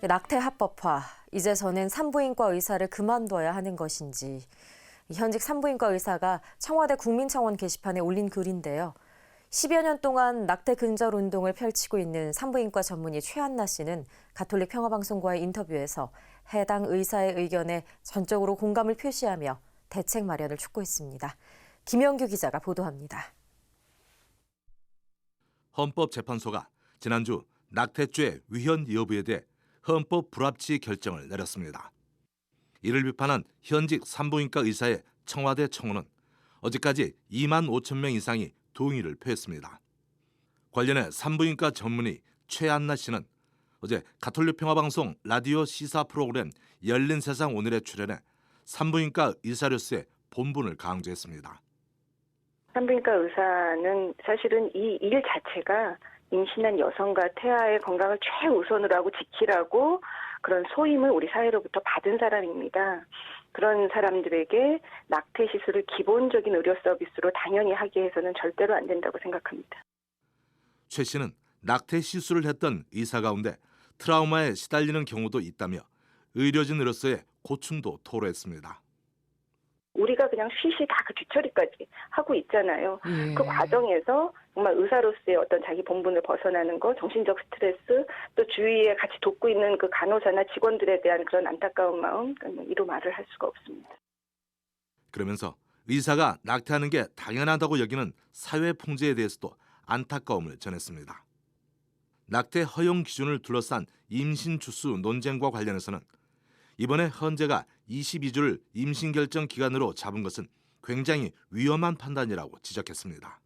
낙태 합법화, 이제서는 산부인과 의사를 그만둬야 하는 것인지. 현직 산부인과 의사가 청와대 국민청원 게시판에 올린 글인데요. 10여 년 동안 낙태 근절 운동을 펼치고 있는 산부인과 전문의 최한나 씨는 가톨릭 평화방송과의 인터뷰에서 해당 의사의 의견에 전적으로 공감을 표시하며 대책 마련을 촉구했습니다. 김영규 기자가 보도합니다. 헌법재판소가 지난주 낙태죄 위헌 여부에 대해 헌법 불합치 결정을 내렸습니다. 이를 비판한 현직 산부인과 의사의 청와대 청원은 어제까지 2만 5천 명 이상이 동의를 표했습니다. 관련해 산부인과 전문의 최안나 씨는 어제 가톨릭 평화방송 라디오 시사 프로그램 열린 세상 오늘에 출연해 산부인과 의사로서의 본분을 강조했습니다. 산부인과 의사는 사실은 이 일 자체가 임신한 여성과 태아의 건강을 최우선으로 하고 지키라고 그런 소임을 우리 사회로부터 받은 사람입니다. 그런 사람들에게 낙태 시술을 기본적인 의료 서비스로 당연히 하게 해서는 절대로 안 된다고 생각합니다. 최 씨는 낙태 시술을 했던 의사 가운데 트라우마에 시달리는 경우도 있다며 의료진으로서의 고충도 토로했습니다. 우리가 그냥 쉬쉬 다 그 뒤처리까지 하고 있잖아요. 예. 그 과정에서 정말 의사로서의 어떤 자기 본분을 벗어나는 것, 정신적 스트레스, 또 주위에 같이 돕고 있는 그 간호사나 직원들에 대한 그런 안타까운 마음, 그러니까 이로 말을 할 수가 없습니다. 그러면서 의사가 낙태하는 게 당연하다고 여기는 사회 풍지에 대해서도 안타까움을 전했습니다. 낙태 허용 기준을 둘러싼 임신 주수 논쟁과 관련해서는 이번에 헌재가 22주를 임신 결정 기간으로 잡은 것은 굉장히 위험한 판단이라고 지적했습니다.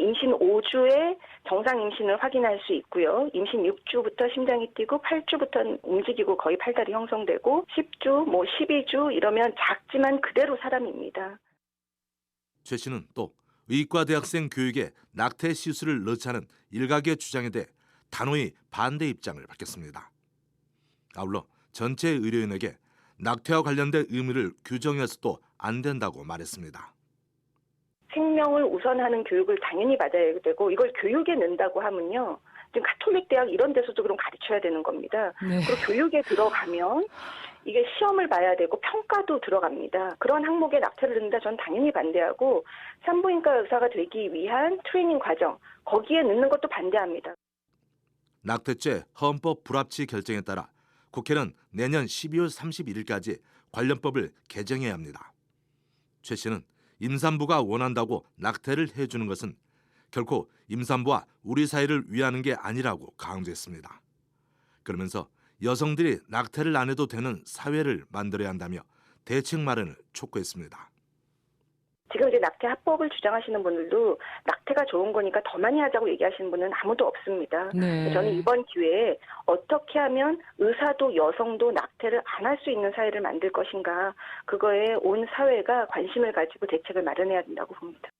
임신 5주에 정상 임신을 확인할 수 있고요. 임신 6주부터 심장이 뛰고 8주부터 움직이고 거의 팔다리 형성되고 10주, 뭐 12주 이러면 작지만 그대로 사람입니다. 최 씨는 또 의과 대학생 교육에 낙태 시술을 넣자는 일각의 주장에 대해 단호히 반대 입장을 밝혔습니다. 아울러 전체 의료인에게 낙태와 관련된 의무를 규정해서도 안 된다고 말했습니다. 생명을 우선하는 교육을 당연히 받아야 되고 이걸 교육에 넣는다고 하면요. 지금 가톨릭 대학 이런 데서도 그럼 가르쳐야 되는 겁니다. 네. 그리고 교육에 들어가면 이게 시험을 봐야 되고 평가도 들어갑니다. 그런 항목에 낙태를 넣는다 전 당연히 반대하고 산부인과 의사가 되기 위한 트레이닝 과정 거기에 넣는 것도 반대합니다. 낙태죄 헌법 불합치 결정에 따라 국회는 내년 12월 31일까지 관련법을 개정해야 합니다. 최 씨는 임산부가 원한다고 낙태를 해주는 것은 결코 임산부와 우리 사회를 위하는 게 아니라고 강조했습니다. 그러면서 여성들이 낙태를 안 해도 되는 사회를 만들어야 한다며 대책 마련을 촉구했습니다. 지금 이제 낙태 합법을 주장하시는 분들도 낙태가 좋은 거니까 더 많이 하자고 얘기하시는 분은 아무도 없습니다. 네. 저는 이번 기회에 어떻게 하면 의사도 여성도 낙태를 안 할 수 있는 사회를 만들 것인가 그거에 온 사회가 관심을 가지고 대책을 마련해야 된다고 봅니다.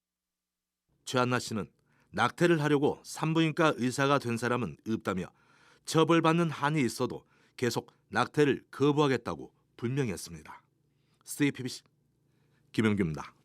최한나 씨는 낙태를 하려고 산부인과 의사가 된 사람은 없다며 처벌받는 한이 있어도 계속 낙태를 거부하겠다고 분명히 했습니다. CPBC 김영규입니다.